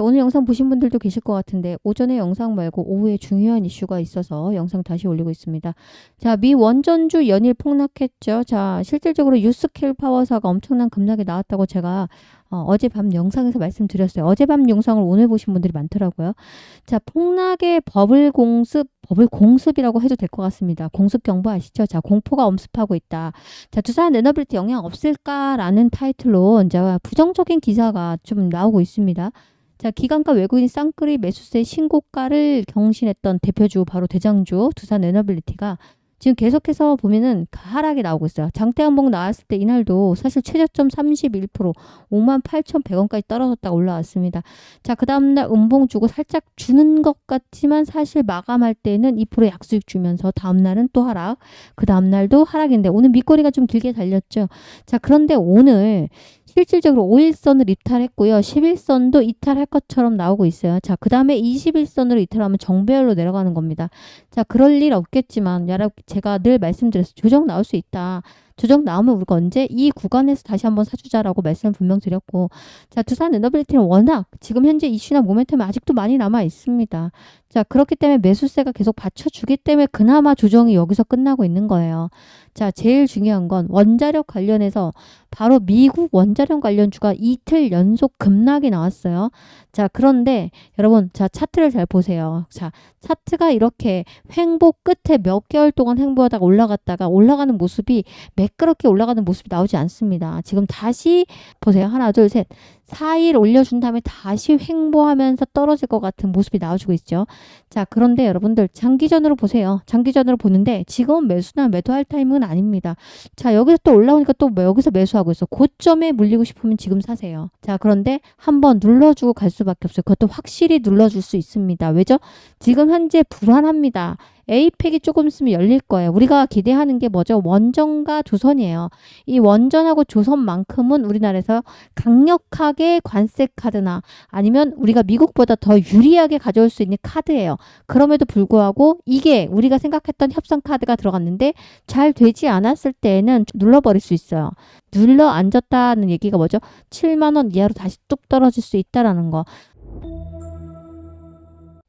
자, 오늘 영상 보신 분들도 계실 것 같은데 오전에 영상 말고 오후에 중요한 이슈가 있어서 영상 다시 올리고 있습니다. 자, 미 원전주 연일 폭락했죠. 자, 실질적으로 유스킬 파워사가 엄청난 급락이 나왔다고 제가 어, 어젯밤 영상에서 말씀드렸어요. 어젯밤 영상을 오늘 보신 분들이 많더라고요. 자, 폭락의 버블 공습, 버블 공습이라고 해도 될 것 같습니다. 공습 경보 아시죠? 자, 공포가 엄습하고 있다. 자, 두산 에너빌티 영향 없을까라는 타이틀로 이제 부정적인 기사가 좀 나오고 있습니다. 자, 기관과 외국인 쌍끌이 매수세 신고가를 경신했던 대표주 바로 대장주 두산 에너빌리티가 지금 계속해서 보면은 하락이 나오고 있어요. 장대한봉 나왔을 때 이날도 사실 최저점 31% 5만 8,100원까지 떨어졌다 올라왔습니다. 자, 그 다음날 음봉 주고 살짝 주는 것 같지만 사실 마감할 때는 2% 약수익 주면서 다음날은 또 하락. 그 다음날도 하락인데 오늘 밑꼬리가 좀 길게 달렸죠. 자, 그런데 오늘 실질적으로 5일선을 이탈했고요. 11선도 이탈할 것처럼 나오고 있어요. 자, 그 다음에 21선으로 이탈하면 정배열로 내려가는 겁니다. 자, 그럴 일 없겠지만, 여러분, 제가 늘 말씀드렸어요. 조정 나올 수 있다. 조정 나오면 우리가 언제 이 구간에서 다시 한번 사주자라고 말씀을 분명 드렸고, 자, 두산 에너빌리티는 워낙 지금 현재 이슈나 모멘텀이 아직도 많이 남아 있습니다. 자, 그렇기 때문에 매수세가 계속 받쳐주기 때문에 그나마 조정이 여기서 끝나고 있는 거예요. 자, 제일 중요한 건 원자력 관련해서 바로 미국 원자력 관련주가 이틀 연속 급락이 나왔어요. 자, 그런데 여러분, 자, 차트를 잘 보세요. 자, 차트가 이렇게 횡보 끝에 몇 개월 동안 횡보하다가 올라갔다가 올라가는 모습이 매 끄럽게 올라가는 모습이 나오지 않습니다. 지금 다시 보세요. 하나, 둘, 셋. 4일 올려준 다음에 다시 횡보하면서 떨어질 것 같은 모습이 나와주고 있죠. 자, 그런데 여러분들 장기전으로 보세요. 장기전으로 보는데 지금 매수나 매도할 타이밍은 아닙니다. 자, 여기서 또 올라오니까 또 여기서 매수하고 있어. 고점에 물리고 싶으면 지금 사세요. 자, 그런데 한번 눌러주고 갈 수밖에 없어요. 그것도 확실히 눌러줄 수 있습니다. 왜죠? 지금 현재 불안합니다. 에이펙이 조금 있으면 열릴 거예요. 우리가 기대하는 게 뭐죠? 원전과 조선이에요. 이 원전하고 조선만큼은 우리나라에서 강력하게 관세 카드나 아니면 우리가 미국보다 더 유리하게 가져올 수 있는 카드예요. 그럼에도 불구하고 이게 우리가 생각했던 협상 카드가 들어갔는데 잘 되지 않았을 때에는 눌러버릴 수 있어요. 눌러 앉았다는 얘기가 뭐죠? 7만 원 이하로 다시 뚝 떨어질 수 있다라는 거.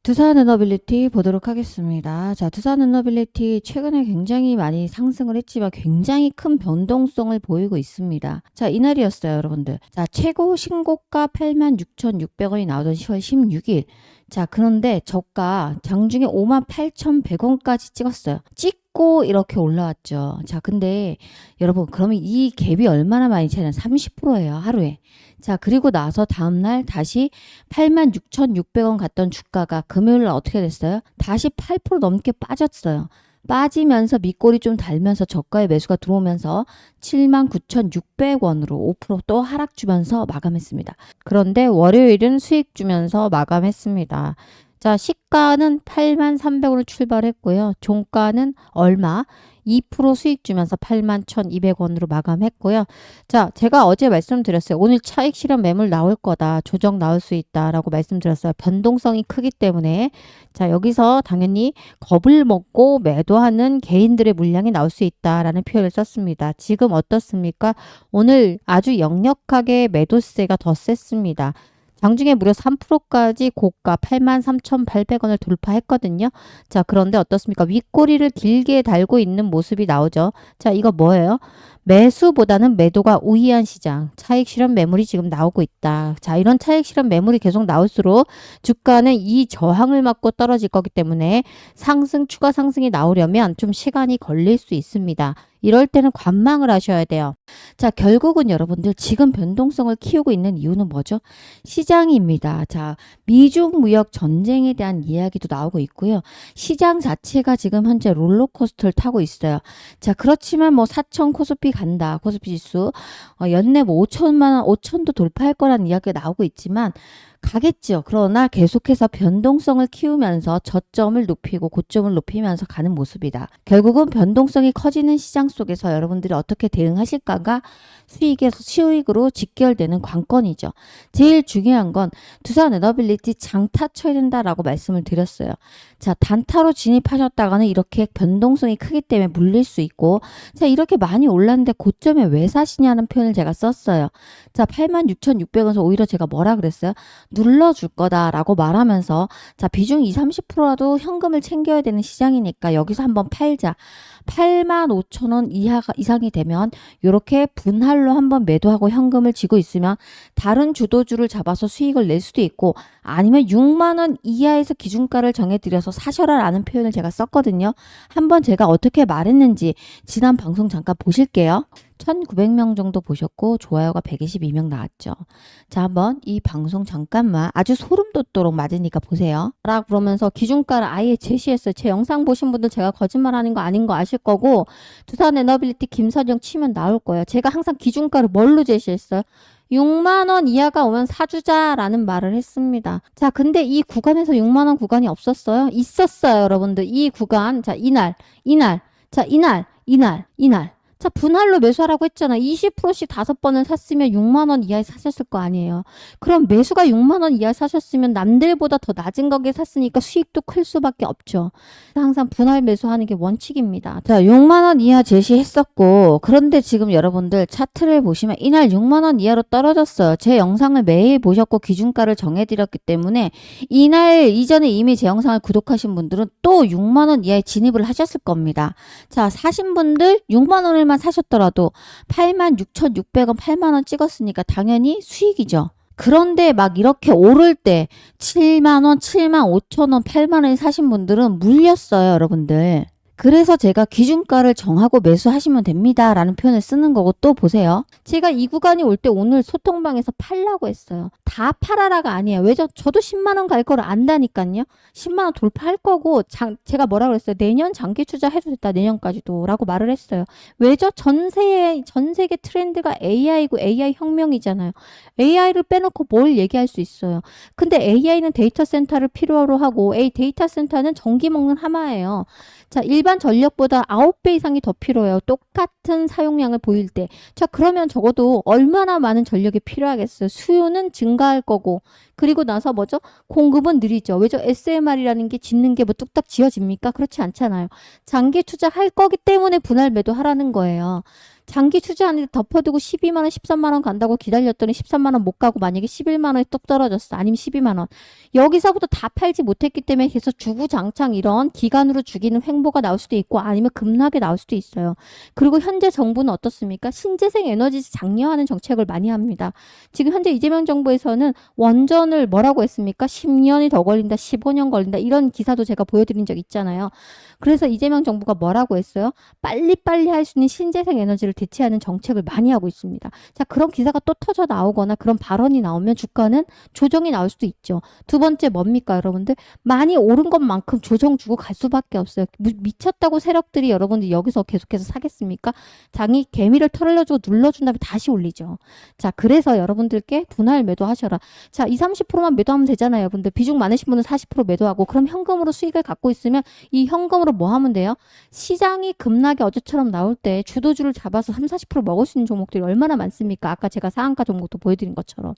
두산 에너빌리티 보도록 하겠습니다. 자, 두산 에너빌리티 최근에 굉장히 많이 상승을 했지만 굉장히 큰 변동성을 보이고 있습니다. 자, 이날이었어요, 여러분들. 자, 최고 신고가 86,600원이 나오던 10월 16일. 자, 그런데 저가 장중에 58,100원까지 찍었어요. 찍 고 이렇게 올라왔죠. 자, 근데 여러분, 그러면 이 갭이 얼마나 많이 차이나? 30%예요, 하루에. 자, 그리고 나서 다음날 다시 86,600원 갔던 주가가 금요일 날 어떻게 됐어요? 다시 8% 넘게 빠졌어요. 빠지면서 밑골이 좀 달면서 저가의 매수가 들어오면서 79,600원으로 5%또 하락 주면서 마감했습니다. 그런데 월요일은 수익 주면서 마감했습니다. 자, 시가는 83,300원으로 출발했고요. 종가는 얼마? 2% 수익 주면서 81,200원으로 마감했고요. 자, 제가 어제 말씀드렸어요. 오늘 차익 실현 매물 나올 거다. 조정 나올 수 있다라고 말씀드렸어요. 변동성이 크기 때문에 자, 여기서 당연히 겁을 먹고 매도하는 개인들의 물량이 나올 수 있다라는 표현을 썼습니다. 지금 어떻습니까? 오늘 아주 역력하게 매도세가 더 셌습니다. 장중에 무려 3%까지 고가 83,800원을 돌파했거든요. 자, 그런데 어떻습니까? 윗꼬리를 길게 달고 있는 모습이 나오죠. 자, 이거 뭐예요? 매수보다는 매도가 우위한 시장. 차익 실현 매물이 지금 나오고 있다. 자, 이런 차익 실현 매물이 계속 나올수록 주가는 이 저항을 맞고 떨어질 거기 때문에 상승, 추가 상승이 나오려면 좀 시간이 걸릴 수 있습니다. 이럴 때는 관망을 하셔야 돼요. 자, 결국은 여러분들 지금 변동성을 키우고 있는 이유는 뭐죠? 시장입니다. 자, 미중 무역 전쟁에 대한 이야기도 나오고 있고요. 시장 자체가 지금 현재 롤러코스터를 타고 있어요. 자, 그렇지만 뭐 4천 코스피 간다. 코스피 지수 어, 연내 뭐 5천만 원, 5천도 돌파할 거라는 이야기가 나오고 있지만 가겠죠. 그러나 계속해서 변동성을 키우면서 저점을 높이고 고점을 높이면서 가는 모습이다. 결국은 변동성이 커지는 시장 속에서 여러분들이 어떻게 대응하실까가 수익에서 수익으로 직결되는 관건이죠. 제일 중요한 건 두산 에너빌리티 장타 쳐야 된다라고 말씀을 드렸어요. 자, 단타로 진입하셨다가는 이렇게 변동성이 크기 때문에 물릴 수 있고 자, 이렇게 많이 올랐는데 고점에 왜 사시냐는 표현을 제가 썼어요. 자, 86,600원에서 오히려 제가 뭐라 그랬어요? 눌러줄 거다라고 말하면서 자, 비중 2, 30%라도 현금을 챙겨야 되는 시장이니까 여기서 한번 팔자. 8만 5천 원 이하가 이상이 되면 이렇게 분할로 한번 매도하고 현금을 쥐고 있으면 다른 주도주를 잡아서 수익을 낼 수도 있고 아니면 6만 원 이하에서 기준가를 정해드려서 사셔라라는 표현을 제가 썼거든요. 한번 제가 어떻게 말했는지 지난 방송 잠깐 보실게요. 1900명 정도 보셨고 좋아요가 122명 나왔죠. 자, 한번 이 방송 잠깐만 아주 소름 돋도록 맞으니까 보세요. 라 그러면서 기준가를 아예 제시했어요. 제 영상 보신 분들 제가 거짓말하는 거 아닌 거 아실 거고 두산 에너빌리티 김선영 치면 나올 거예요. 제가 항상 기준가를 뭘로 제시했어요? 6만 원 이하가 오면 사주자라는 말을 했습니다. 자, 근데 이 구간에서 6만 원 구간이 없었어요? 있었어요, 여러분들. 이 구간. 자, 이날, 이날. 자, 이날, 이날, 이날. 자, 분할로 매수하라고 했잖아. 20%씩 다섯 번을 샀으면 6만 원 이하에 사셨을 거 아니에요. 그럼 매수가 6만 원 이하에 사셨으면 남들보다 더 낮은 가격에 샀으니까 수익도 클 수밖에 없죠. 항상 분할 매수하는 게 원칙입니다. 자, 6만 원 이하 제시했었고 그런데 지금 여러분들 차트를 보시면 이날 6만 원 이하로 떨어졌어요. 제 영상을 매일 보셨고 기준가를 정해드렸기 때문에 이날 이전에 이미 제 영상을 구독하신 분들은 또 6만 원 이하에 진입을 하셨을 겁니다. 자, 사신 분들 6만 원을 만 사셨더라도 8만 6,600원, 8만 원 찍었으니까 당연히 수익이죠. 그런데 막 이렇게 오를 때 7만 원, 7만 5천 원, 8만 원에 사신 분들은 물렸어요, 여러분들. 그래서 제가 기준가를 정하고 매수하시면 됩니다. 라는 표현을 쓰는 거고 또 보세요. 제가 이 구간이 올 때 오늘 소통방에서 팔라고 했어요. 다 팔아라가 아니에요. 왜죠? 저도 10만원 갈 거를 안다니까요. 10만원 돌파할 거고, 장, 제가 뭐라 그랬어요? 내년 장기 투자 해도 됐다. 내년까지도. 라고 말을 했어요. 왜죠? 전세의, 전 세계 트렌드가 AI고 AI 혁명이잖아요. AI를 빼놓고 뭘 얘기할 수 있어요. 근데 AI는 데이터 센터를 필요로 하고, A 데이터 센터는 전기 먹는 하마예요. 자, 일반 전력보다 9배 이상이 더 필요해요. 똑같은 사용량을 보일 때. 자, 그러면 적어도 얼마나 많은 전력이 필요하겠어요? 수요는 증가할 거고, 그리고 나서 뭐죠? 공급은 느리죠. 왜죠? SMR이라는 게 짓는 게 뭐 뚝딱 지어집니까? 그렇지 않잖아요. 장기 투자할 거기 때문에 분할 매도하라는 거예요. 장기 투자하는데 덮어두고 12만원, 13만원 간다고 기다렸더니 13만원 못 가고 만약에 11만원에 뚝 떨어졌어. 아니면 12만원. 여기서부터 다 팔지 못했기 때문에 계속 주구장창 이런 기간으로 죽이는 횡보가 나올 수도 있고 아니면 급락이 나올 수도 있어요. 그리고 현재 정부는 어떻습니까? 신재생 에너지 장려하는 정책을 많이 합니다. 지금 현재 이재명 정부에서는 원전을 뭐라고 했습니까? 10년이 더 걸린다, 15년 걸린다. 이런 기사도 제가 보여드린 적 있잖아요. 그래서 이재명 정부가 뭐라고 했어요? 빨리빨리 할 수 있는 신재생 에너지를 대체하는 정책을 많이 하고 있습니다. 자, 그런 기사가 또 터져 나오거나 그런 발언이 나오면 주가는 조정이 나올 수도 있죠. 두 번째 뭡니까, 여러분들? 많이 오른 것만큼 조정 주고 갈 수밖에 없어요. 미- 미쳤다고 세력들이 여러분들 여기서 계속해서 사겠습니까? 장이 개미를 털어주고 눌러준 다음에 다시 올리죠. 자, 그래서 여러분들께 분할 매도하셔라. 자, 2, 30%만 매도하면 되잖아요, 여러분들. 비중 많으신 분은 40% 매도하고, 그럼 현금으로 수익을 갖고 있으면 이 현금으로 뭐 하면 돼요? 시장이 급락이 어제처럼 나올 때 주도주를 잡아서 3, 40% 먹을 수 있는 종목들이 얼마나 많습니까? 아까 제가 상한가 종목도 보여드린 것처럼.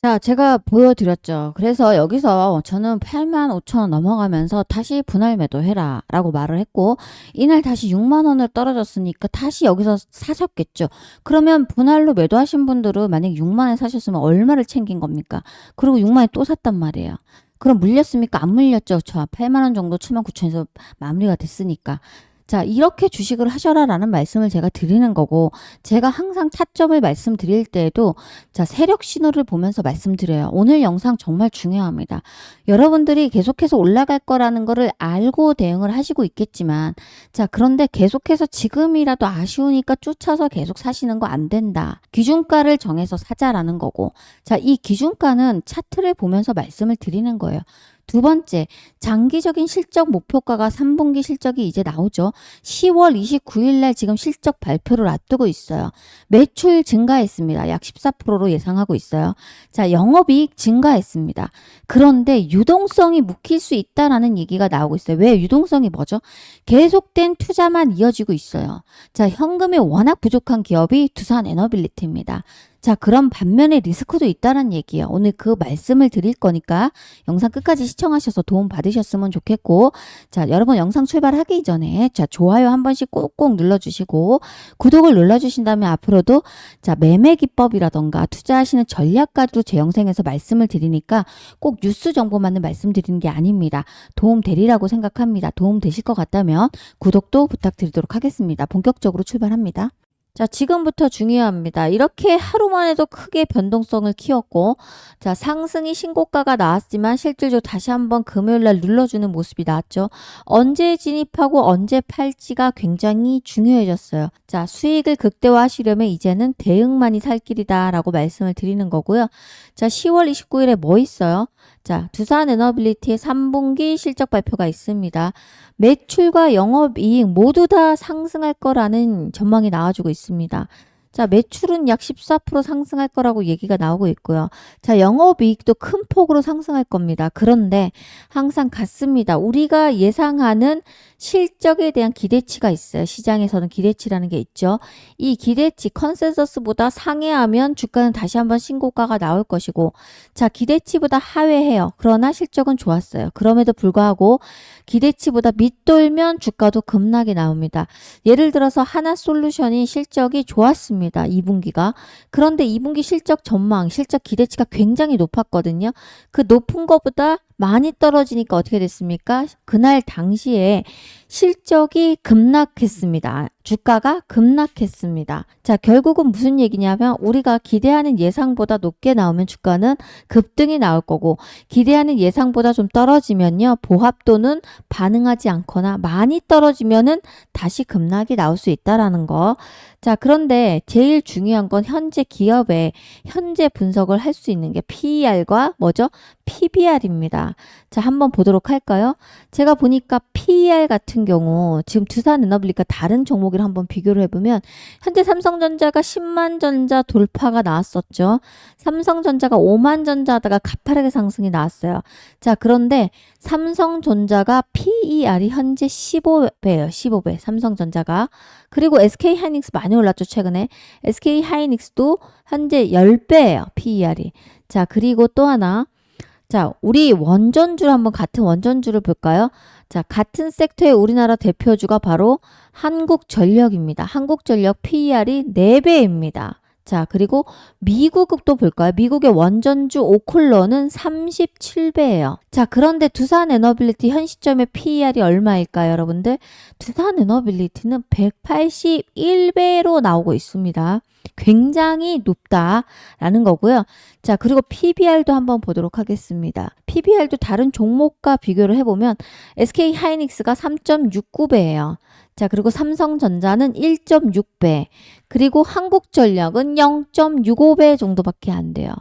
자, 제가 보여드렸죠. 그래서 여기서 저는 8만 5천 원 넘어가면서 다시 분할 매도해라 라고 말을 했고, 이날 다시 6만 원을 떨어졌으니까 다시 여기서 사셨겠죠. 그러면 분할로 매도하신 분들은 만약 6만 원에 사셨으면 얼마를 챙긴 겁니까? 그리고 6만 원에 또 샀단 말이에요. 그럼 물렸습니까? 안 물렸죠. 저 8만 원 정도 7만 9천에서 마무리가 됐으니까. 자, 이렇게 주식을 하셔라라는 말씀을 제가 드리는 거고, 제가 항상 타점을 말씀드릴 때에도, 자, 세력 신호를 보면서 말씀드려요. 오늘 영상 정말 중요합니다. 여러분들이 계속해서 올라갈 거라는 거를 알고 대응을 하시고 있겠지만, 자, 그런데 계속해서 지금이라도 아쉬우니까 쫓아서 계속 사시는 거 안 된다. 기준가를 정해서 사자라는 거고, 자, 이 기준가는 차트를 보면서 말씀을 드리는 거예요. 두 번째, 장기적인 실적 목표가가 3분기 실적이 이제 나오죠. 10월 29일 날 지금 실적 발표를 앞두고 있어요. 매출 증가했습니다. 약 14%로 예상하고 있어요. 자, 영업이익 증가했습니다. 그런데 유동성이 묵힐 수 있다라는 얘기가 나오고 있어요. 왜 유동성이 뭐죠? 계속된 투자만 이어지고 있어요. 자, 현금이 워낙 부족한 기업이 두산 에너빌리티입니다. 자, 그런 반면에 리스크도 있다는 얘기예요. 오늘 그 말씀을 드릴 거니까 영상 끝까지 시청하셔서 도움 받으셨으면 좋겠고, 자, 여러분 영상 출발하기 전에 자, 좋아요 한 번씩 꼭꼭 눌러주시고, 구독을 눌러주신다면 앞으로도 자, 매매 기법이라던가 투자하시는 전략까지도 제 영상에서 말씀을 드리니까 꼭 뉴스 정보만을 말씀드리는 게 아닙니다. 도움 되리라고 생각합니다. 도움 되실 것 같다면 구독도 부탁드리도록 하겠습니다. 본격적으로 출발합니다. 자, 지금부터 중요합니다. 이렇게 하루만 해도 크게 변동성을 키웠고, 자, 상승이 신고가가 나왔지만 실질적으로 다시 한번 금요일 날 눌러주는 모습이 나왔죠. 언제 진입하고 언제 팔지가 굉장히 중요해졌어요. 자, 수익을 극대화하시려면 이제는 대응만이 살 길이다라고 말씀을 드리는 거고요. 자, 10월 29일에 뭐 있어요? 자, 두산 에너빌리티의 3분기 실적 발표가 있습니다. 매출과 영업이익 모두 다 상승할 거라는 전망이 나와주고 있습니다. 자, 매출은 약 14% 상승할 거라고 얘기가 나오고 있고요. 자, 영업이익도 큰 폭으로 상승할 겁니다. 그런데 항상 같습니다. 우리가 예상하는 실적에 대한 기대치가 있어요. 시장에서는 기대치라는 게 있죠. 이 기대치 컨센서스보다 상회하면 주가는 다시 한번 신고가가 나올 것이고 자, 기대치보다 하회해요. 그러나 실적은 좋았어요. 그럼에도 불구하고 기대치보다 밑돌면 주가도 급락이 나옵니다. 예를 들어서 하나 솔루션이 실적이 좋았습니다. 2분기가. 그런데 2분기 실적 전망, 실적 기대치가 굉장히 높았거든요. 그 높은 것보다 많이 떨어지니까 어떻게 됐습니까? 그날 당시에 실적이 급락했습니다. 주가가 급락했습니다. 자, 결국은 무슨 얘기냐면 우리가 기대하는 예상보다 높게 나오면 주가는 급등이 나올 거고 기대하는 예상보다 좀 떨어지면요. 보합도는 반응하지 않거나 많이 떨어지면은 다시 급락이 나올 수 있다라는 거. 자, 그런데 제일 중요한 건 현재 기업의 현재 분석을 할 수 있는 게 PER과 뭐죠? PBR입니다. 자, 한번 보도록 할까요? 제가 보니까 PER 같은 경우 지금 두산 에너블리카 다른 종목이랑 한번 비교를 해보면 현재 삼성전자가 10만 전자 돌파가 나왔었죠. 삼성전자가 5만 전자 하다가 가파르게 상승이 나왔어요. 자, 그런데 삼성전자가 PER이 현재 15배예요. 15배. 삼성전자가. 그리고 SK 하이닉스 많이 올랐죠, 최근에. SK 하이닉스도 현재 10배예요. PER이. 자, 그리고 또 하나. 자, 우리 원전주를 한번 같은 원전주를 볼까요? 자, 같은 섹터의 우리나라 대표주가 바로 한국전력입니다. 한국전력 PER이 4배입니다. 자, 그리고 미국도 볼까요? 미국의 원전주 오콜러는 37배예요. 자, 그런데 두산 에너빌리티 현 시점의 PER이 얼마일까요, 여러분들? 두산 에너빌리티는 181배로 나오고 있습니다. 굉장히 높다라는 거고요. 자, 그리고 PBR도 한번 보도록 하겠습니다. PBR도 다른 종목과 비교를 해보면 SK 하이닉스가 3.69배예요. 자, 그리고 삼성전자는 1.6배, 그리고 한국전력은 0.65배 정도밖에 안 돼요.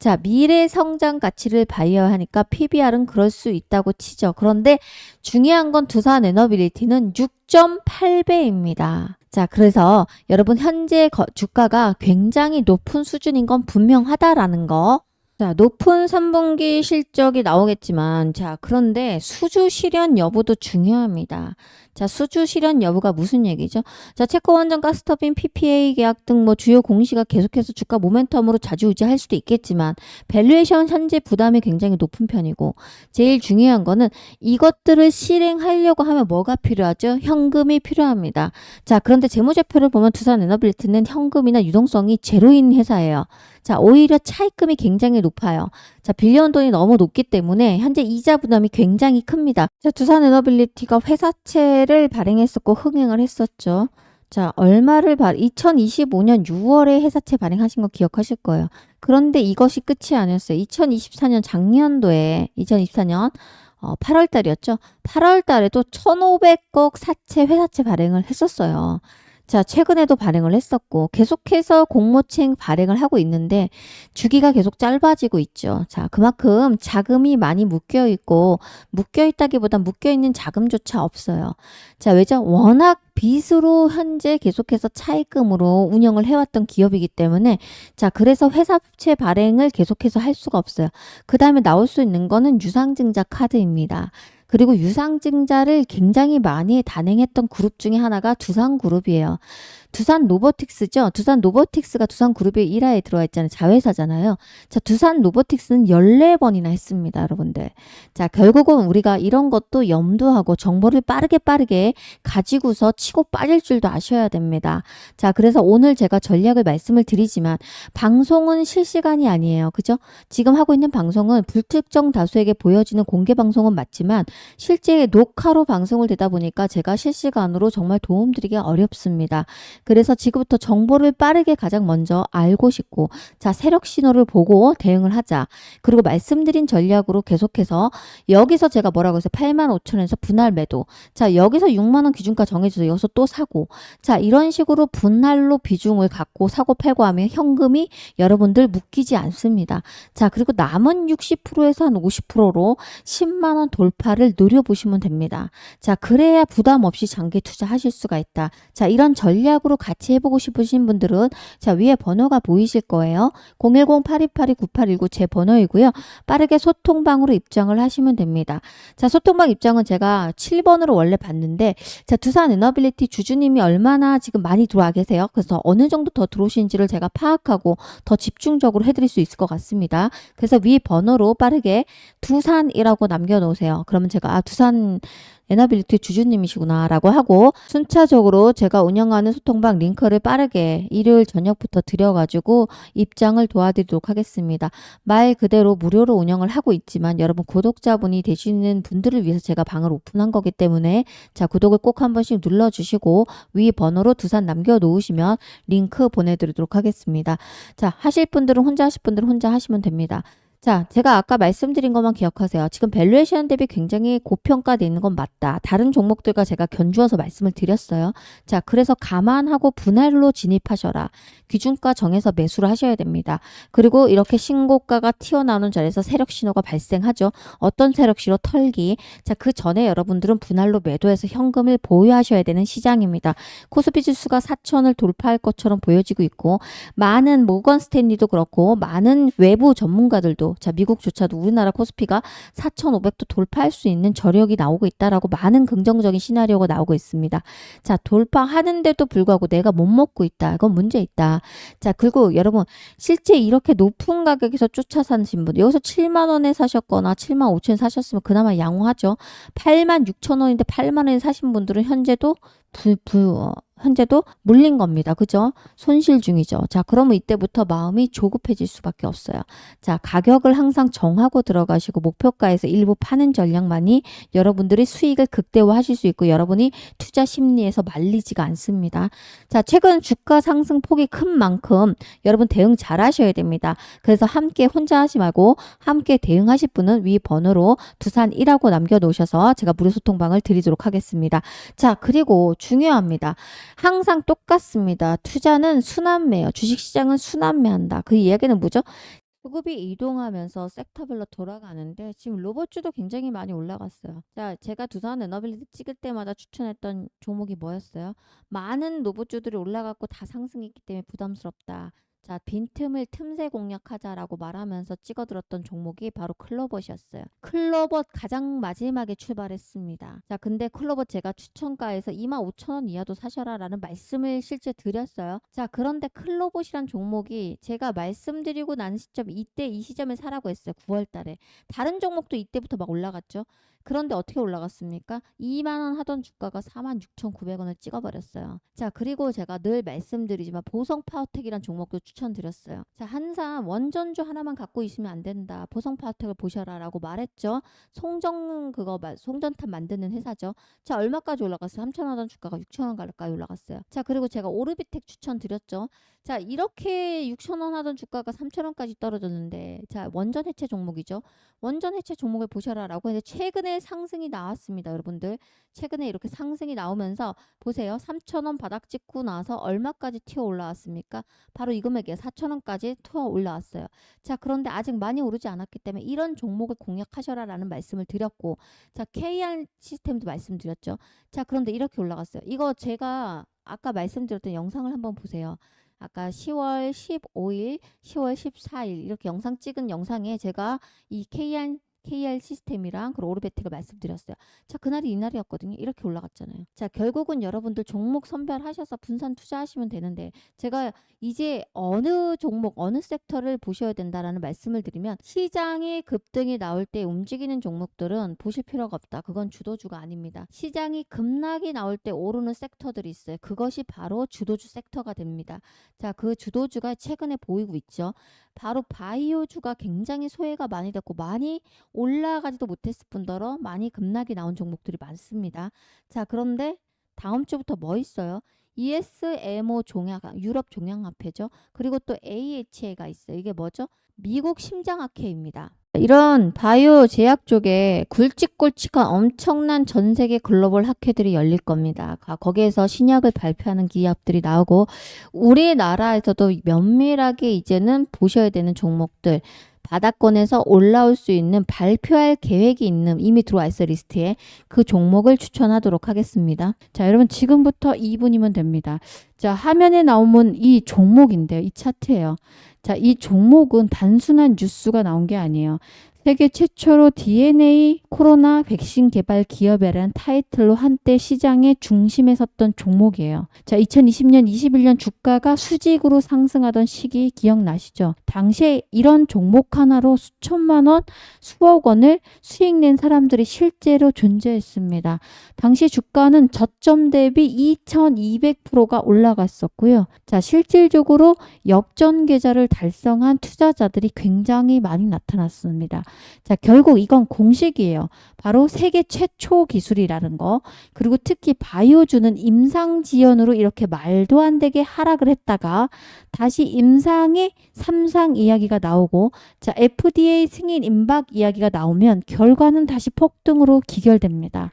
자, 미래 성장 가치를 발휘하니까 PBR은 그럴 수 있다고 치죠. 그런데 중요한 건 두산 에너빌리티는 6.8배입니다. 자, 그래서 여러분 현재 거, 주가가 굉장히 높은 수준인 건 분명하다라는 거. 자, 높은 3분기 실적이 나오겠지만, 자, 그런데 수주 실현 여부도 중요합니다. 자, 수주 실현 여부가 무슨 얘기죠? 자, 체코 원전 가스터빈 PPA 계약 등 뭐 주요 공시가 계속해서 주가 모멘텀으로 좌지우지할 수도 있겠지만, 밸류에이션 현재 부담이 굉장히 높은 편이고, 제일 중요한 거는 이것들을 실행하려고 하면 뭐가 필요하죠? 현금이 필요합니다. 자, 그런데 재무제표를 보면 두산 에너빌리티는 현금이나 유동성이 제로인 회사예요. 자, 오히려 차입금이 굉장히 높아요. 자, 빌려온 돈이 너무 높기 때문에 현재 이자 부담이 굉장히 큽니다. 자, 두산 에너빌리티가 회사채를 발행했었고 흥행을 했었죠. 자, 얼마를 발, 2025년 6월에 회사채 발행하신 거 기억하실 거예요. 그런데 이것이 끝이 아니었어요. 2024년 작년도에, 2024년 어, 8월 달이었죠. 8월 달에도 1,500억 사채 회사채 발행을 했었어요. 자, 최근에도 발행을 했었고, 계속해서 공모책 발행을 하고 있는데, 주기가 계속 짧아지고 있죠. 자, 그만큼 자금이 많이 묶여 있고, 묶여 있다기보다 묶여 있는 자금조차 없어요. 자, 왜죠? 워낙 빚으로 현재 계속해서 차입금으로 운영을 해왔던 기업이기 때문에, 자, 그래서 회사채 발행을 계속해서 할 수가 없어요. 그 다음에 나올 수 있는 거는 유상증자 카드입니다. 그리고 유상증자를 굉장히 많이 단행했던 그룹 중에 하나가 두산그룹이에요. 두산 로보틱스죠. 두산 로보틱스가 두산 그룹의 1화에 들어와 있잖아요. 자회사잖아요. 자, 두산 로보틱스는 14번이나 했습니다, 여러분들. 자, 결국은 우리가 이런 것도 염두하고 정보를 빠르게 빠르게 가지고서 치고 빠질 줄도 아셔야 됩니다. 자, 그래서 오늘 제가 전략을 말씀을 드리지만 방송은 실시간이 아니에요. 그죠? 지금 하고 있는 방송은 불특정 다수에게 보여지는 공개 방송은 맞지만 실제 녹화로 방송을 되다 보니까 제가 실시간으로 정말 도움드리기 어렵습니다. 그래서 지금부터 정보를 빠르게 가장 먼저 알고 싶고 자, 세력 신호를 보고 대응을 하자. 그리고 말씀드린 전략으로 계속해서 여기서 제가 뭐라고 했어요? 8만 5천에서 분할 매도. 자, 여기서 6만 원 기준가 정해줘서 여기서 또 사고. 자, 이런 식으로 분할로 비중을 갖고 사고 팔고 하면 현금이 여러분들 묶이지 않습니다. 자, 그리고 남은 60%에서 한 50%로 10만 원 돌파를 노려보시면 됩니다. 자, 그래야 부담 없이 장기 투자하실 수가 있다. 자, 이런 전략으로 같이 해보고 싶으신 분들은 자, 위에 번호가 보이실 거예요. 010-8282-9819 제 번호이고요. 빠르게 소통방으로 입장을 하시면 됩니다. 자, 소통방 입장은 제가 7번으로 원래 봤는데 자, 두산 에너빌리티 주주님이 얼마나 지금 많이 들어와 계세요. 그래서 어느 정도 더 들어오신지를 제가 파악하고 더 집중적으로 해드릴 수 있을 것 같습니다. 그래서 위 번호로 빠르게 두산이라고 남겨놓으세요. 그러면 제가 아, 두산 에너빌리티 주주님이시구나 라고 하고 순차적으로 제가 운영하는 소통방 링크를 빠르게 일요일 저녁부터 드려가지고 입장을 도와드리도록 하겠습니다. 말 그대로 무료로 운영을 하고 있지만 여러분 구독자분이 되시는 분들을 위해서 제가 방을 오픈한 거기 때문에 자 구독을 꼭 한 번씩 눌러주시고 위 번호로 두산 남겨놓으시면 링크 보내드리도록 하겠습니다. 자 하실 분들은 혼자 하실 분들은 혼자 하시면 됩니다. 자, 제가 아까 말씀드린 것만 기억하세요. 지금 밸류에이션 대비 굉장히 고평가돼 있는 건 맞다. 다른 종목들과 제가 견주어서 말씀을 드렸어요. 자, 그래서 감안하고 분할로 진입하셔라. 기준가 정해서 매수를 하셔야 됩니다. 그리고 이렇게 신고가가 튀어나오는 자리에서 세력 신호가 발생하죠. 어떤 세력 신호 털기. 자, 그 전에 여러분들은 분할로 매도해서 현금을 보유하셔야 되는 시장입니다. 코스피 지수가 4천을 돌파할 것처럼 보여지고 있고 많은 모건 스탠리도 그렇고 많은 외부 전문가들도 자 미국조차도 우리나라 코스피가 4,500도 돌파할 수 있는 저력이 나오고 있다라고 많은 긍정적인 시나리오가 나오고 있습니다. 자 돌파하는데도 불구하고 내가 못 먹고 있다. 이건 문제 있다. 자 그리고 여러분 실제 이렇게 높은 가격에서 쫓아 사신 분 여기서 7만 원에 사셨거나 7만 5천에 사셨으면 그나마 양호하죠. 8만 6천 원인데 8만 원에 사신 분들은 현재도 불, 불, 어, 현재도 물린 겁니다. 그죠? 손실 중이죠. 자, 그러면 이때부터 마음이 조급해질 수밖에 없어요. 자, 가격을 항상 정하고 들어가시고 목표가에서 일부 파는 전략만이 여러분들이 수익을 극대화하실 수 있고 여러분이 투자 심리에서 말리지가 않습니다. 자, 최근 주가 상승 폭이 큰 만큼 여러분 대응 잘 하셔야 됩니다. 그래서 함께 혼자 하지 말고 함께 대응하실 분은 위 번호로 두산 1하고 남겨 놓으셔서 제가 무료 소통방을 드리도록 하겠습니다. 자, 그리고 중요합니다. 항상 똑같습니다. 투자는 순환매요. 주식시장은 순환매한다. 그 이야기는 뭐죠? 수급이 이동하면서 섹터별로 돌아가는데 지금 로봇주도 굉장히 많이 올라갔어요. 자, 제가 두산 에너빌리티 찍을 때마다 추천했던 종목이 뭐였어요? 많은 로봇주들이 올라갔고 다 상승했기 때문에 부담스럽다. 자, 빈틈을 틈새 공략하자라고 말하면서 찍어들었던 종목이 바로 클로벗이었어요. 클로벗 가장 마지막에 출발했습니다. 자, 근데 클로벗 제가 추천가에서 25,000원 이하도 사셔라 라는 말씀을 실제 드렸어요. 자, 그런데 클로벗이란 종목이 제가 말씀드리고 난 시점 이때 이 시점에 사라고 했어요. 9월 달에. 다른 종목도 이때부터 막 올라갔죠. 그런데 어떻게 올라갔습니까? 2만 원 하던 주가가 4만 6,900원을 찍어버렸어요. 자, 그리고 제가 늘 말씀드리지만 보성 파워텍이란 종목도 추천드렸어요. 자, 항상 원전주 하나만 갖고 있으면 안 된다. 보성 파워텍을 보셔라 라고 말했죠. 송정 그거 송전탑 만드는 회사죠. 자, 얼마까지 올라갔어요? 3천 원 하던 주가가 6천 원 가까이 올라갔어요. 자, 그리고 제가 오르비텍 추천드렸죠. 자, 이렇게 6천 원 하던 주가가 3천 원까지 떨어졌는데 자, 원전 해체 종목이죠. 원전 해체 종목을 보셔라 라고 했는데 최근에 상승이 나왔습니다, 여러분들. 최근에 이렇게 상승이 나오면서 보세요. 3,000원 바닥 찍고 나서 얼마까지 튀어 올라왔습니까? 바로 이 금액에 4,000원까지 튀어 올라왔어요. 자, 그런데 아직 많이 오르지 않았기 때문에 이런 종목을 공략하셔라 라는 말씀을 드렸고 자, KR 시스템도 말씀드렸죠. 자, 그런데 이렇게 올라갔어요. 이거 제가 아까 말씀드렸던 영상을 한번 보세요. 아까 10월 15일, 10월 14일 이렇게 영상 찍은 영상에 제가 이 KR KR 시스템이랑 그리고 오르베틱을 말씀드렸어요. 자, 그날이 이날이었거든요. 이렇게 올라갔잖아요. 자, 결국은 여러분들 종목 선별하셔서 분산 투자하시면 되는데 제가 이제 어느 종목, 어느 섹터를 보셔야 된다라는 말씀을 드리면 시장의 급등이 나올 때 움직이는 종목들은 보실 필요가 없다. 그건 주도주가 아닙니다. 시장이 급락이 나올 때 오르는 섹터들이 있어요. 그것이 바로 주도주 섹터가 됩니다. 자, 그 주도주가 최근에 보이고 있죠. 바로 바이오주가 굉장히 소외가 많이 됐고 많이 올라가지도 못했을 뿐더러 많이 급락이 나온 종목들이 많습니다. 자, 그런데 다음 주부터 뭐 있어요? ESMO 종양, 유럽 종양학회죠. 그리고 또 AHA가 있어요. 이게 뭐죠? 미국 심장학회입니다. 이런 바이오 제약 쪽에 굵직굵직한 엄청난 전 세계 글로벌 학회들이 열릴 겁니다. 가- 거기에서 신약을 발표하는 기업들이 나오고 우리나라에서도 면밀하게 이제는 보셔야 되는 종목들 바닥권에서 올라올 수 있는 발표할 계획이 있는 이미 들어와 있어 리스트에 그 종목을 추천하도록 하겠습니다. 자, 여러분 지금부터 2분이면 됩니다. 자, 화면에 나오면 이 종목인데요. 이 차트예요. 자, 이 종목은 단순한 뉴스가 나온 게 아니에요. 세계 최초로 DNA 코로나 백신 개발 기업이라는 타이틀로 한때 시장의 중심에 섰던 종목이에요. 자, 2020년, 21년 주가가 수직으로 상승하던 시기 기억나시죠? 당시에 이런 종목 하나로 수천만 원, 수억 원을 수익 낸 사람들이 실제로 존재했습니다. 당시 주가는 저점 대비 2200%가 올라갔었고요. 자, 실질적으로 역전 계좌를 달성한 투자자들이 굉장히 많이 나타났습니다. 자, 결국 이건 공식이에요. 바로 세계 최초 기술이라는 거. 그리고 특히 바이오주는 임상 지연으로 이렇게 말도 안 되게 하락을 했다가 다시 임상의 삼상 이야기가 나오고 자, FDA 승인 임박 이야기가 나오면 결과는 다시 폭등으로 기결됩니다.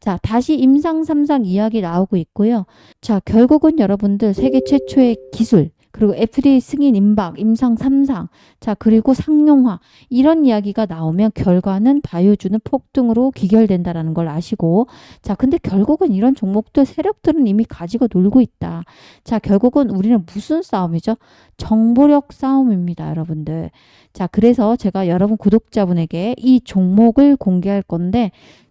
자, 다시 임상 삼상 이야기 나오고 있고요. 자, 결국은 여러분들 세계 최초의 기술 그리고 FDA 승인 임박, 임상 3상, 자, 그리고 상용화, 이런 이야기가 나오면 결과는 바이오주는 폭등으로 기결된다라는 걸 아시고, 자, 근데 결국은 이런 종목들, 세력들은 이미 가지고 놀고 있다. 자, 결국은 우리는 무슨 싸움이죠? 정보력 싸움입니다, 여러분들. 자, 그래서 제가 여러분 구독자분에게 이 종목을 공개할 건데,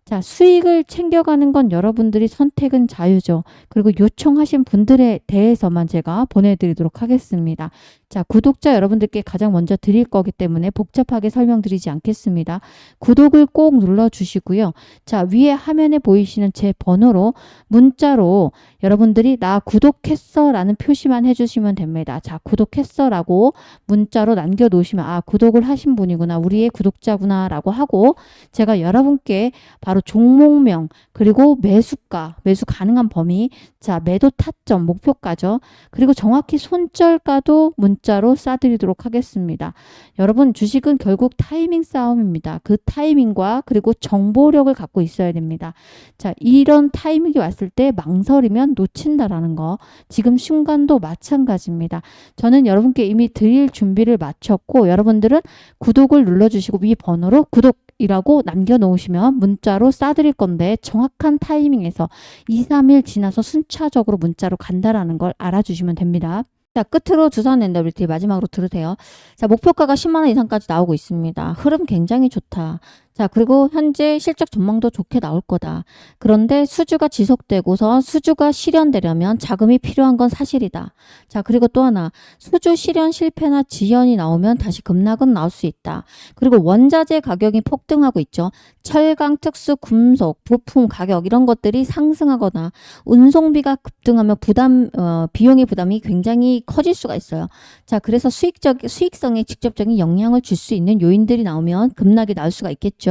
자, 수익을 챙겨가는 건 여러분들이 선택은 자유죠. 그리고 요청하신 분들에 대해서만 제가 보내드리도록 하겠습니다. 자, 구독자 여러분들께 가장 먼저 드릴 거기 때문에 복잡하게 설명드리지 않겠습니다. 구독을 꼭 눌러주시고요. 자, 위에 화면에 보이시는 제 번호로 문자로 여러분들이 나 구독했어 라는 표시만 해주시면 됩니다. 자, 구독했어 라고 문자로 남겨놓으시면 아, 구독을 하신 분이구나. 우리의 구독자구나 라고 하고 제가 여러분께 바로 종목명 그리고 매수가, 매수 가능한 범위, 자, 매도 타점, 목표가죠. 그리고 정확히 손절가도 문자 로 쏴드리도록 하겠습니다. 여러분, 주식은 결국 타이밍 싸움입니다. 그 타이밍과 그리고 정보력을 갖고 있어야 됩니다. 자, 이런 타이밍이 왔을 때 망설이면 놓친다라는 거. 지금 순간도 마찬가지입니다. 저는 여러분께 이미 드릴 준비를 마쳤고, 여러분들은 구독을 눌러주시고, 위 번호로 구독 이라고 남겨놓으시면 문자로 싸드릴 건데 정확한 타이밍에서 2, 3일 지나서 순차적으로 문자로 간다라는 걸 알아주시면 됩니다. 자, 끝으로 주산 엔더빌티 마지막으로 들으세요. 자, 목표가가 10만 원 이상까지 나오고 있습니다. 흐름 굉장히 좋다. 자, 그리고 현재 실적 전망도 좋게 나올 거다. 그런데 수주가 지속되고서 수주가 실현되려면 자금이 필요한 건 사실이다. 자, 그리고 또 하나. 수주 실현 실패나 지연이 나오면 다시 급락은 나올 수 있다. 그리고 원자재 가격이 폭등하고 있죠. 철강, 특수, 금속, 부품 가격 이런 것들이 상승하거나 운송비가 급등하면 부담 어, 비용의 부담이 굉장히 커질 수가 있어요. 자, 그래서 수익적 수익성에 직접적인 영향을 줄 수 있는 요인들이 나오면 급락이 나올 수가 있겠죠.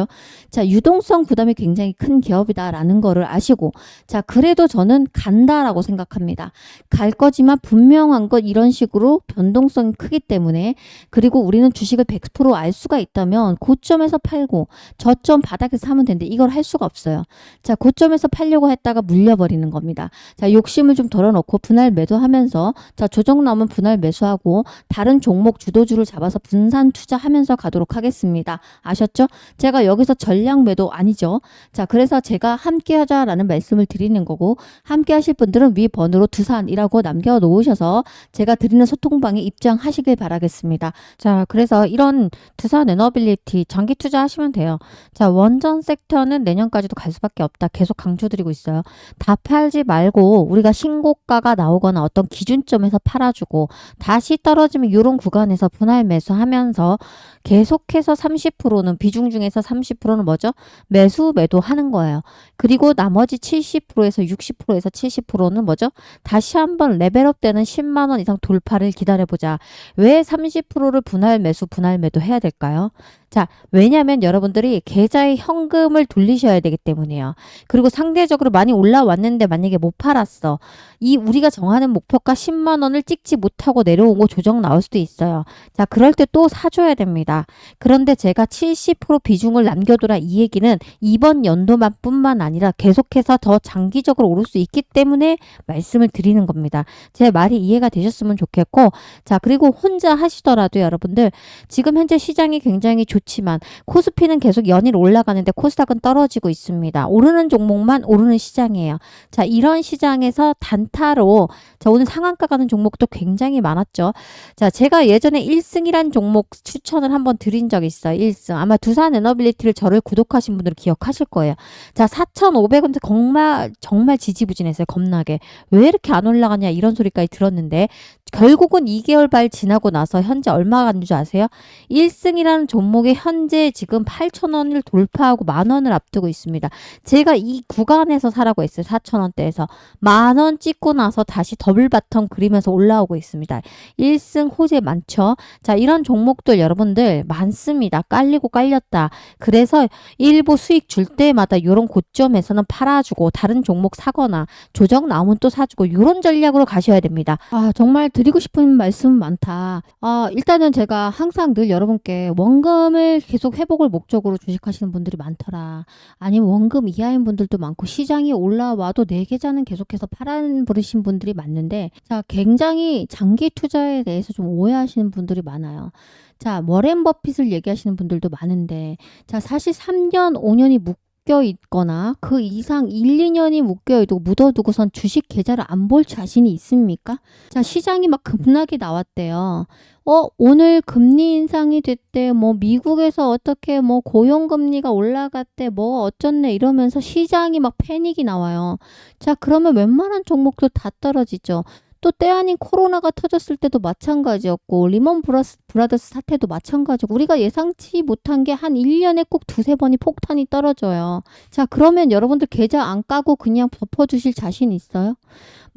자, 유동성 부담이 굉장히 큰 기업이다라는 거를 아시고 자, 그래도 저는 간다라고 생각합니다. 갈 거지만 분명한 것 이런 식으로 변동성이 크기 때문에 그리고 우리는 주식을 100%알 수가 있다면 고점에서 팔고 저점 바닥에서 사면 되는데 이걸 할 수가 없어요. 자, 고점에서 팔려고 했다가 물려버리는 겁니다. 자, 욕심을 좀 덜어놓고 분할 매도하면서 자, 조정 나오면 분할 매수하고 다른 종목 주도주를 잡아서 분산 투자하면서 가도록 하겠습니다. 아셨죠? 제가 여기서 전량 매도 아니죠. 자, 그래서 제가 함께 하자라는 말씀을 드리는 거고 함께 하실 분들은 위 번호로 두산이라고 남겨 놓으셔서 제가 드리는 소통방에 입장하시길 바라겠습니다. 자, 그래서 이런 두산 에너빌리티 장기 투자하시면 돼요. 자, 원전 섹터는 내년까지도 갈 수밖에 없다. 계속 강조드리고 있어요. 다 팔지 말고 우리가 신고가가 나오거나 어떤 기준점에서 팔아주고 다시 떨어지면 이런 구간에서 분할 매수하면서 계속해서 30%는 비중 중에서 30%는 뭐죠? 매수 매도하는 거예요. 그리고 나머지 70%에서 60%에서 70%는 뭐죠? 다시 한번 레벨업 되는 10만 원 이상 돌파를 기다려 보자. 왜 30%를 분할 매수 분할 매도 해야 될까요? 자, 왜냐면 여러분들이 계좌에 현금을 돌리셔야 되기 때문이에요. 그리고 상대적으로 많이 올라왔는데 만약에 못 팔았어. 이 우리가 정하는 목표가 10만 원을 찍지 못하고 내려오고 조정 나올 수도 있어요. 자, 그럴 때 또 사줘야 됩니다. 그런데 제가 70% 비중을 남겨둬라 이 얘기는 이번 연도만 뿐만 아니라 계속해서 더 장기적으로 오를 수 있기 때문에 말씀을 드리는 겁니다. 제 말이 이해가 되셨으면 좋겠고, 자, 그리고 혼자 하시더라도 여러분들 지금 현재 시장이 굉장히 좋지만 코스피는 계속 연일 올라가는데 코스닥은 떨어지고 있습니다. 오르는 종목만 오르는 시장이에요. 자, 이런 시장에서 단타로 자, 오늘 상한가 가는 종목도 굉장히 많았죠. 자, 제가 예전에 1승이란 종목 추천을 한번 드린 적이 있어요. 1승. 아마 두산 에너빌리티를 저를 구독하신 분들은 기억하실 거예요. 자, 4,500원 정말 정말 지지부진했어요. 겁나게. 왜 이렇게 안 올라가냐 이런 소리까지 들었는데 결국은 2개월 발 지나고 나서 현재 얼마 갔는 줄 아세요? 1승이라는 종목이 현재 지금 8,000원을 돌파하고 만 원을 앞두고 있습니다. 제가 이 구간에서 사라고 했어요. 4,000원대에서. 만원 찍고 나서 다시 더블 바텀 그리면서 올라오고 있습니다. 1승 호재 많죠? 자, 이런 종목들 여러분들 많습니다. 깔리고 깔렸다. 그래서 일부 수익 줄 때마다 이런 고점에서는 팔아주고 다른 종목 사거나 조정 나오면 또 사주고 이런 전략으로 가셔야 됩니다. 아, 정말 드리고 싶은 말씀 많다. 아, 일단은 제가 항상 늘 여러분께 원금을 계속 회복을 목적으로 주식하시는 분들이 많더라. 아니면 원금 이하인 분들도 많고 시장이 올라와도 내 계좌는 계속해서 팔아는 버리신 분들이 많는데 자, 굉장히 장기 투자에 대해서 좀 오해하시는 분들이 많아요. 자, 워렌 버핏을 얘기하시는 분들도 많은데 자, 사실 3년, 5년이 묵 묶여 있거나 그 이상 1, 2년이 묶여 있고 묻어두고선 주식 계좌를 안 볼 자신이 있습니까? 자, 시장이 막 급락이 나왔대요. 어, 오늘 금리 인상이 됐대. 뭐 미국에서 어떻게 뭐 고용 금리가 올라갔대. 뭐 어쩌네 이러면서 시장이 막 패닉이 나와요. 자, 그러면 웬만한 종목도 다 떨어지죠. 또 때 아닌 코로나가 터졌을 때도 마찬가지였고 리먼 브라스, 브라더스 사태도 마찬가지고 우리가 예상치 못한 게 한 1년에 꼭 두세 번이 폭탄이 떨어져요. 자 그러면 여러분들 계좌 안 까고 그냥 덮어 주실 자신 있어요?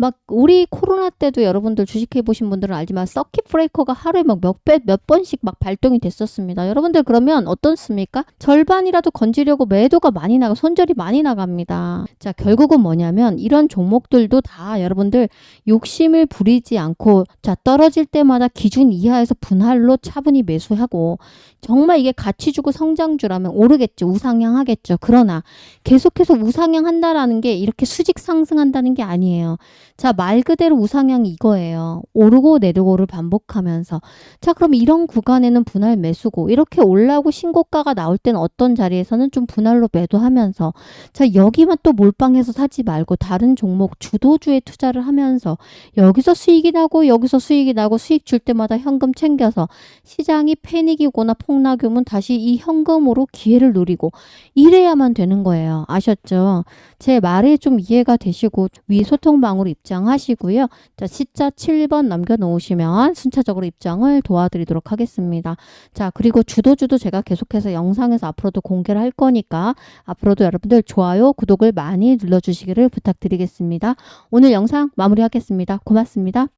막 우리 코로나 때도 여러분들 주식해 보신 분들은 알지만 서킷 브레이커가 하루에 막 몇 배 몇 번씩 막 발동이 됐었습니다. 여러분들 그러면 어떻습니까? 절반이라도 건지려고 매도가 많이 나가 손절이 많이 나갑니다. 자 결국은 뭐냐면 이런 종목들도 다 여러분들 욕심을 부리지 않고 자 떨어질 때마다 기준 이하에서 분할로 차분히 매수하고 정말 이게 가치 주고 성장주라면 오르겠죠. 우상향 하겠죠. 그러나 계속해서 우상향 한다라는 게 이렇게 수직 상승한다는 게 아니에요. 자, 말 그대로 우상향이 이거예요. 오르고 내리고를 반복하면서. 자, 그럼 이런 구간에는 분할 매수고, 이렇게 올라오고 신고가가 나올 때는 어떤 자리에서는 좀 분할로 매도하면서, 자, 여기만 또 몰빵해서 사지 말고 다른 종목 주도주에 투자를 하면서, 여기서 수익이 나고, 여기서 수익이 나고, 수익 줄 때마다 현금 챙겨서, 시장이 패닉이거나 폭락이면 다시 이 현금으로 기회를 노리고, 이래야만 되는 거예요. 아셨죠? 제 말에 좀 이해가 되시고, 위 소통방으로 입장하시고요. 자, 시자 7번 남겨놓으시면 순차적으로 입장을 도와드리도록 하겠습니다. 자, 그리고 주도주도 제가 계속해서 영상에서 앞으로도 공개를 할 거니까 앞으로도 여러분들 좋아요, 구독을 많이 눌러주시기를 부탁드리겠습니다. 오늘 영상 마무리하겠습니다. 고맙습니다.